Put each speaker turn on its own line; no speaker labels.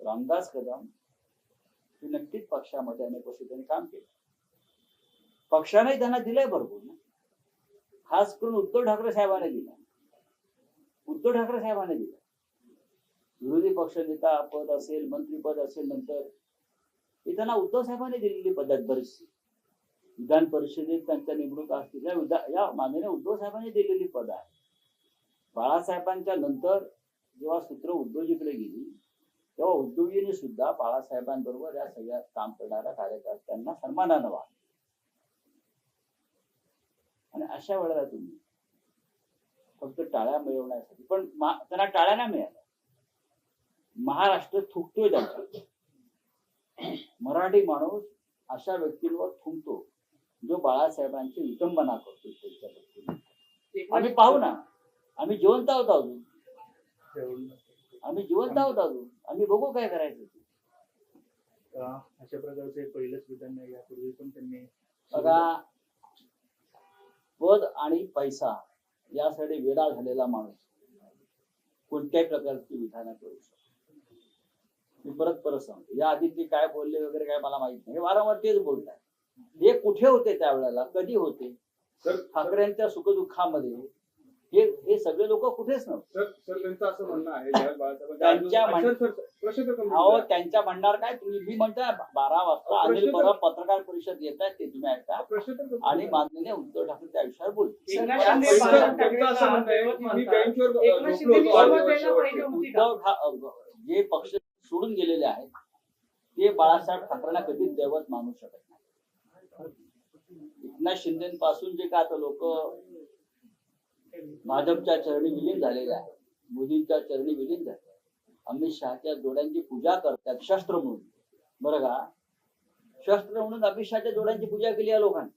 रामदास कदम हे नक्कीच पक्षामध्ये अनेक वर्ष त्यांनी काम केलं. पक्षाने त्यांना दिलंय भरपूर ना. खास करून उद्धव ठाकरे साहेबांनी दिला उद्धव ठाकरे साहेबांनी दिला विरोधी पक्ष नेता पद असेल मंत्रीपद असेल नंतर हे त्यांना उद्धव साहेबांनी दिलेली पद्धत बरीचशी. विधान परिषदेत त्यांच्या निवडणूक असतील या विधा- या माननीय उद्धव साहेबांनी दिलेली पद आहे. बाळासाहेबांच्या नंतर जेव्हा सूत्र उद्योजीकडे गेली तेव्हा उद्योगीने सुद्धा बाळासाहेबांबरोबर या सगळ्या काम करणाऱ्या कार्यकर्त्यांना सन्मानानं वागलं. आणि अशा वेळेला तुम्ही फक्त टाळ्या मिळवण्यासाठी पण त्यांना टाळ्या नाही मिळाल्या. महाराष्ट्र थुकतोय त्यांचा. मराठी माणूस अशा व्यक्तींवर थुंकतो जो बाळासाहेबांची विटंबना करतो त्यांच्या आम्ही पाहू ना. आम्ही जिवंत आहोत अजून. आम्ही जिवंत आहोत अजून. आम्ही बघू काय करायचं ते.
अं, अशा प्रकारचे पहिलंच विधान नाही यापूर्वी पण त्यांनी
बघा पद आणि पैसा यासाठी वेडा झालेला माणूस कोणत्याही प्रकारची विधानं करू शकतो. मी परत परत सांगतो. या आधी ते काय बोलले वगैरे काय मला माहीत नाही. वारंवार तेच बोलत आहे हे कुठे होते त्यावेळेला? कधी होते?
सर
ठाकरेंच्या सुखदुःखामध्ये हे हे सगळे लोक कुठेच नव्हते.
सर सर त्यांचं असं म्हणणं आहे ज्यावेळेस बाळासाहेबांचे
त्यांच्या म्हणणार काय तुम्ही मी म्हणतोय बारा वाजता अनिल परब पत्रकार परिषद घेत आहेत ते तुम्ही ऐका. आणि. माननीय उद्धव ठाकरे त्या विषयावर
शिंदे शिंदे
ठा- जे पक्ष सोडून गेलेले आहेत ते बाळासाहेब ठाकरेंना कधीच दैवत मानू शकत नाही. एकनाथ शिंदेपासून जे काय आता लोक माधवच्या चरणी विलीन झालेले आहेत मोदींच्या चरणी विलीन झाले अमित शहाच्या जोड्यांची पूजा करतात शस्त्र म्हणून. बरं का? शस्त्र म्हणून अमित शहाच्या जोड्यांची पूजा केली या लोकांनी.